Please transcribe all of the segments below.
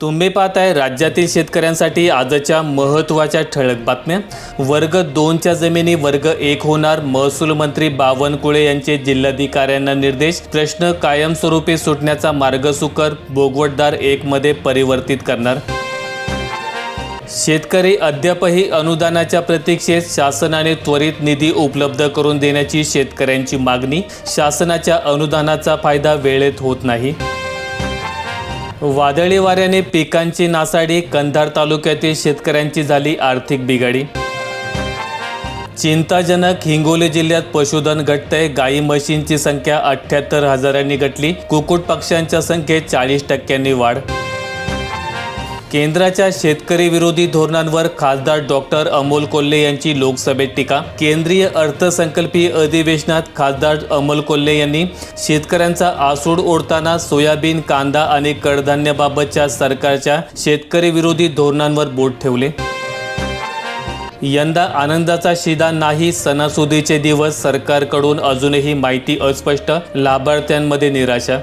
तुम्ही पाहताय राज्यातील शेतकऱ्यांसाठी आजच्या महत्त्वाच्या ठळक बातम्या. वर्ग दोनच्या जमिनी वर्ग एक होणार महसूल मंत्री बावनकुळे यांचे जिल्हाधिकाऱ्यांना निर्देश. प्रश्न कायमस्वरूपी सुटण्याचा मार्ग सुकर बोगवटदार एकमध्ये परिवर्तित करणार. शेतकरी अद्यापही अनुदानाच्या प्रतीक्षेत शासनाने त्वरित निधी उपलब्ध करून देण्याची शेतकऱ्यांची मागणी. शासनाच्या अनुदानाचा फायदा वेळेत होत नाही. वादळी वाऱ्याने पिकांची नासाडी कंधार तालुक्यातील शेतकऱ्यांची झाली आर्थिक बिघाडी. चिंताजनक हिंगोली जिल्ह्यात पशुधन घटतंय. गाई म्हशींची संख्या अठ्ठ्याहत्तर हजारांनी घटली. कुकुट पक्ष्यांच्या संख्येत चाळीस टक्क्यांनी वाढ. केंद्राच्या शेतकरी विरोधी धोरणांवर खासदार डॉक्टर अमोल कोल्हे यांची लोकसभेत टीका. केंद्रीय अर्थसंकल्पीय अधिवेशनात खासदार अमोल कोल्हे यांनी शेतकऱ्यांचा आसूड ओढताना सोयाबीन कांदा आणि कडधान्याबाबतच्या सरकारच्या शेतकरी विरोधी धोरणांवर बोट ठेवले. यंदा आनंदाचा शिदा नाही सणासुदीचे दिवस सरकारकडून अजूनही माहिती अस्पष्ट लाभार्थ्यांमध्ये निराशा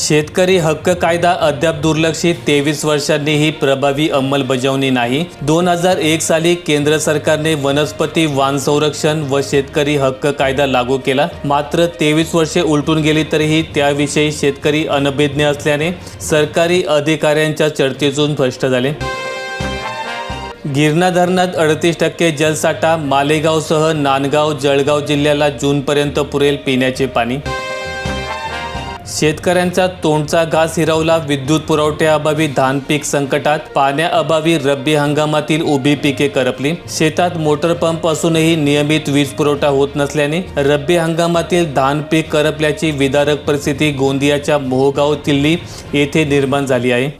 शेतकरी हक्क कायदा अद्याप दुर्लक्षित तेवीस वर्षांनीही प्रभावी अंमलबजावणी नाही. दोन हजार एक साली केंद्र सरकारने वनस्पती वान संरक्षण व शेतकरी हक्क कायदा लागू केला. मात्र तेवीस वर्षे उलटून गेली तरीही त्याविषयी शेतकरी अनभिज्ञ असल्याने सरकारी अधिकाऱ्यांच्या चर्चेतून स्पष्ट झाले. गिरणा धरणात अडतीस टक्के जलसाठा मालेगावसह नांदगाव जळगाव जिल्ह्याला जूनपर्यंत पुरेल पिण्याचे पाणी. शेतकऱ्यांचा तोंडचा घास हिरवला विद्युत पुरवठ्याअभावी धान पीक संकटात पाण्याअभावी रब्बी हंगामातील उभी पिके करपली. शेतात मोटर पंप असूनही नियमित वीज पुरवठा होत नसल्याने रब्बी हंगामातील धान पीक करपल्याची विदारक परिस्थिती गोंदियाच्या मोहगाव किल्ली येथे निर्माण झाली आहे.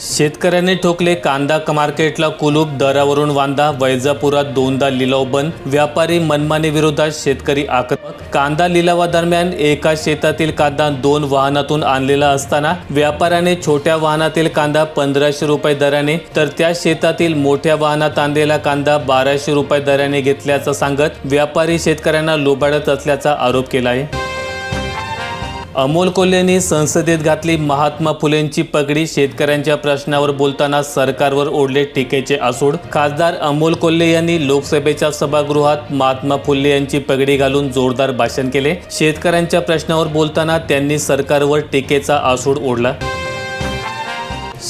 शेतकऱ्यांनी ठोकले कांदा मार्केटला कुलूप दरावरून वांदा वैजापुरात दोनदा लिलाव बंद व्यापारी मनमानी विरोधात शेतकरी आक्रमक कांदा लिलावादरम्यान एका शेतातील कांदा दोन वाहनातून आणलेला असताना व्यापाऱ्याने छोट्या वाहनातील कांदा पंधराशे रुपये दराने तर त्या शेतातील मोठ्या वाहनात आणलेला कांदा बाराशे रुपये दराने घेतल्याचं सांगत व्यापारी शेतकऱ्यांना लोबाडत असल्याचा आरोप केला आहे. अमोल कोल्हेंनी संसदेत घातली महात्मा फुलेंची पगडी शेतकऱ्यांच्या प्रश्नावर बोलताना सरकारवर ओढले टीकेचे आसूड. खासदार अमोल कोल्हे यांनी लोकसभेच्या सभागृहात महात्मा फुले यांची पगडी घालून जोरदार भाषण केले. शेतकऱ्यांच्या प्रश्नावर बोलताना त्यांनी सरकारवर टीकेचा आसूड ओढला.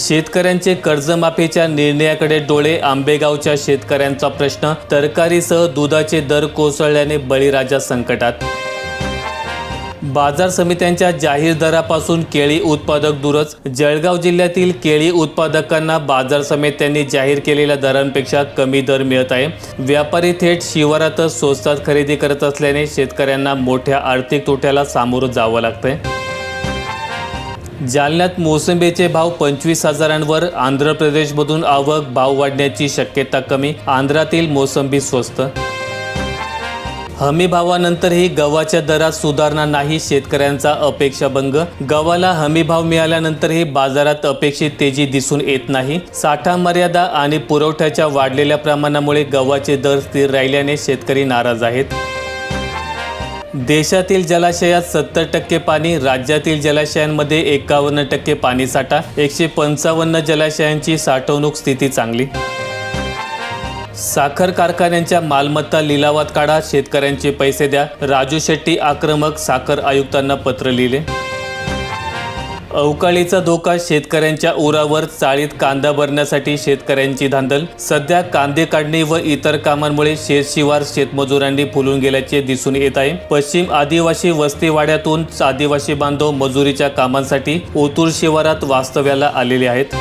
शेतकऱ्यांचे कर्जमाफीच्या निर्णयाकडे डोळे आंबेगावच्या शेतकऱ्यांचा प्रश्न. तरकारीसह दुधाचे दर कोसळल्याने बळीराजा संकटात. बाजार समित्यांच्या जाहीर दरापासून केळी उत्पादक दूरच. जळगाव जिल्ह्यातील केळी उत्पादकांना बाजार समित्यांनी जाहीर केलेल्या दरांपेक्षा कमी दर मिळत आहे. व्यापारी थेट शिवारातच स्वस्तात खरेदी करत असल्याने शेतकऱ्यांना मोठ्या आर्थिक तोट्याला सामोरं जावं लागतंय. जालन्यात मोसंबीचे भाव पंचवीस हजारांवर आंध्र प्रदेशमधून आवक भाव वाढण्याची शक्यता कमी आंध्रातील मोसंबी स्वस्त हमी भावानंतरही गव्हाच्या दरात सुधारणा नाही शेतकऱ्यांचा अपेक्षाभंग गव्हाला हमी भाव मिळाल्यानंतरही बाजारात अपेक्षित तेजी दिसून येत नाही. साठा मर्यादा आणि पुरवठ्याच्या वाढलेल्या प्रमाणामुळे गव्हाचे दर स्थिर राहिल्याने शेतकरी नाराज आहेत. देशातील जलाशयात सत्तर टक्के पाणी राज्यातील जलाशयांमध्ये एकावन्न टक्के पाणीसाठा एकशे पंचावन्न जलाशयांची साठवणूक स्थिती चांगली. साखर कारखान्यांच्या मालमत्ता लिलावात काढा शेतकऱ्यांचे पैसे द्या. राजू शेट्टी आक्रमक साखर आयुक्तांना पत्र लिहिले. अवकाळीचा धोका शेतकऱ्यांच्या उरावर चाळीत कांदा भरण्यासाठी शेतकऱ्यांची धांदल. सध्या कांदे काढणी व इतर कामांमुळे शेतशिवार शेतमजुरांनी फुलून गेल्याचे दिसून येत आहे. पश्चिम आदिवासी वस्तीवाड्यातून आदिवासी बांधव मजुरीच्या कामांसाठी ओतूर शिवारात वास्तव्याला आलेले आहेत.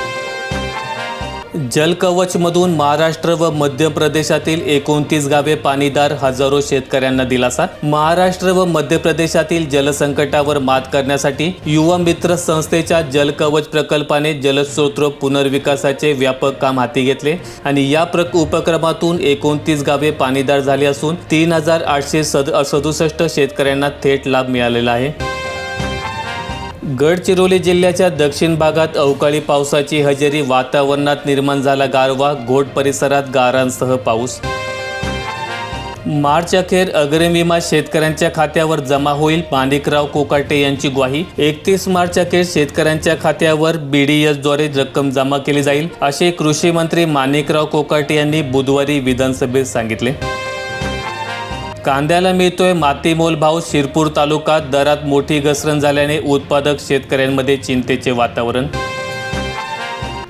जलकवचमधून महाराष्ट्र व मध्य प्रदेशातील एकोणतीस गावे पाणीदार हजारो शेतकऱ्यांना दिलासा. महाराष्ट्र व मध्य प्रदेशातील जलसंकटावर मात करण्यासाठी युवा मित्र संस्थेच्या जलकवच प्रकल्पाने जलस्रोत पुनर्विकासाचे व्यापक काम हाती घेतले आणि या प्र उपक्रमातून एकोणतीस गावे पाणीदार झाली असून तीन हजार आठशे सद सदुसष्ट शेतकऱ्यांना थेट लाभ मिळालेला आहे. गडचिरोली जिल्ह्याच्या दक्षिण भागात अवकाळी पावसाची हजेरी वातावरणात निर्माण झाला गारवा घोट परिसरात गारांसह पाऊस. मार्च अखेर अग्रिम विमा शेतकऱ्यांच्या खात्यावर जमा होईल माणिकराव कोकाटे यांची ग्वाही. एकतीस मार्च अखेर शेतकऱ्यांच्या खात्यावर बीडीएसद्वारे रक्कम जमा केली जाईल असे कृषी मंत्री माणिकराव कोकाटे यांनी बुधवारी विधानसभेत सांगितले. कांद्याला मिळतोय मातीमोल भाव. शिरपूर तालुक्यात दरात मोठी घसरण झाल्याने उत्पादक शेतकऱ्यांमध्ये चिंतेचे वातावरण.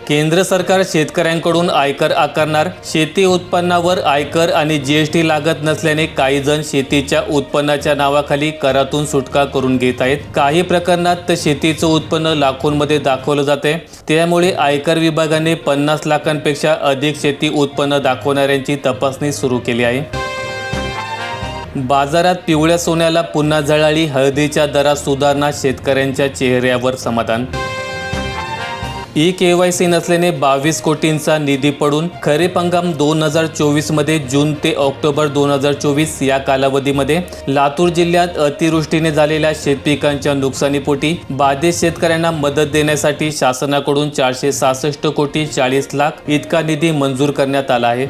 केंद्र सरकार शेतकऱ्यांकडून आयकर आकारणार. शेती उत्पन्नावर आयकर आणि जीएसटी लागत नसल्याने काही जण शेतीच्या उत्पन्नाच्या नावाखाली करातून सुटका करून घेत आहेत. काही प्रकरणात तर शेतीचं उत्पन्न लाखोंमध्ये दाखवलं जाते त्यामुळे आयकर विभागाने पन्नास लाखांपेक्षा अधिक शेती उत्पन्न दाखवणाऱ्यांची तपासणी सुरू केली आहे. बाजारात पिवळ्या सोन्याला पुन्हा झळाळी हळदीच्या दरात सुधारणा शेतकऱ्यांच्या चेहऱ्यावर समाधान. ई के वाय सी नसल्याने बावीस कोटींचा निधी पडून खरीप हंगाम दोन हजार चोवीसमध्ये जून ते ऑक्टोबर दोन हजार चोवीस या कालावधीमध्ये लातूर जिल्ह्यात अतिवृष्टीने झालेल्या शेतपिकांच्या नुकसानीपोटी बाधित शेतकऱ्यांना मदत देण्यासाठी शासनाकडून चारशे सहासष्ट कोटी चाळीस लाख इतका निधी मंजूर करण्यात आला आहे.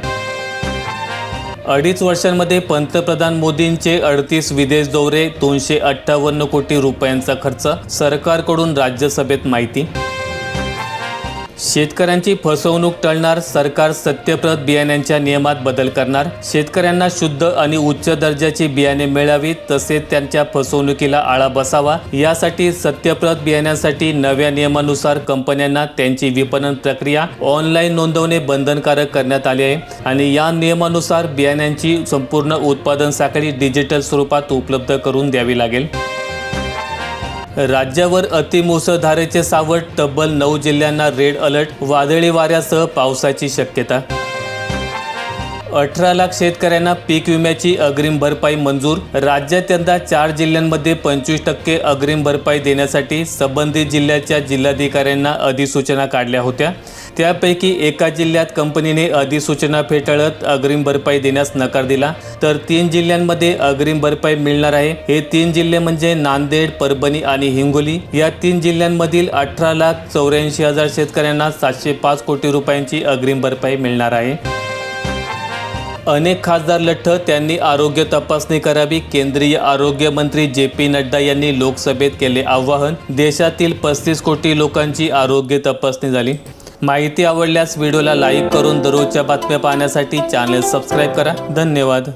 अडीच वर्षांमध्ये पंतप्रधान मोदींचे अडतीस विदेश दौरे दोनशे अठ्ठावन्न कोटी रुपयांचा खर्च सरकारकडून राज्यसभेत माहिती शेतकऱ्यांची फसवणूक टळणार सरकार सत्यप्रत बियाण्यांच्या नियमात बदल करणार. शेतकऱ्यांना शुद्ध आणि उच्च दर्जाची बियाणे मिळावीत तसेच त्यांच्या फसवणुकीला आळा बसावा. यासाठी सत्यप्रत बियाण्यांसाठी नव्या नियमानुसार कंपन्यांना त्यांची विपणन प्रक्रिया ऑनलाईन नोंदवणे बंधनकारक करण्यात आले आहे. आणि या नियमानुसार बियाण्यांची संपूर्ण उत्पादन साखळी डिजिटल स्वरूपात उपलब्ध करून द्यावी लागेल. राज्यावर अतिमुसळधारेचे सावट तब्बल नऊ जिल्ह्यांना रेड अलर्ट वादळी वाऱ्यासह पावसाची शक्यता अठरा लाख शेतकऱ्यांना पीक विम्याची अग्रिम भरपाई मंजूर. राज्यात यंदा चार जिल्ह्यांमध्ये पंचवीस टक्के अग्रिम भरपाई देण्यासाठी संबंधित जिल्ह्याच्या जिल्हाधिकाऱ्यांना अधिसूचना काढल्या होत्या. त्यापैकी एका जिल्ह्यात कंपनीने अधिसूचना फेटाळत अग्रिम भरपाई देण्यास नकार दिला. तर तीन जिल्ह्यांमध्ये अग्रिम भरपाई मिळणार आहे. हे तीन जिल्हे म्हणजे नांदेड परभणी आणि हिंगोली. या तीन जिल्ह्यांमधील अठरा लाख चौऱ्याऐंशी हजार शेतकऱ्यांना सातशे पाच कोटी रुपयांची अग्रिम भरपाई मिळणार आहे. अनेक खासदार लठ्ठ त्यांनी आरोग्य तपासणी करावी. केंद्रीय आरोग्य मंत्री जे पी नड्डा यांनी लोकसभेत केले आवाहन. देशातील पस्तीस कोटी लोकांची आरोग्य तपासणी झाली. माहिती आवडल्यास व्हिडिओला लाईक करून दररोजच्या बातम्या पाहण्यासाठी चॅनल सबस्क्राईब करा. धन्यवाद.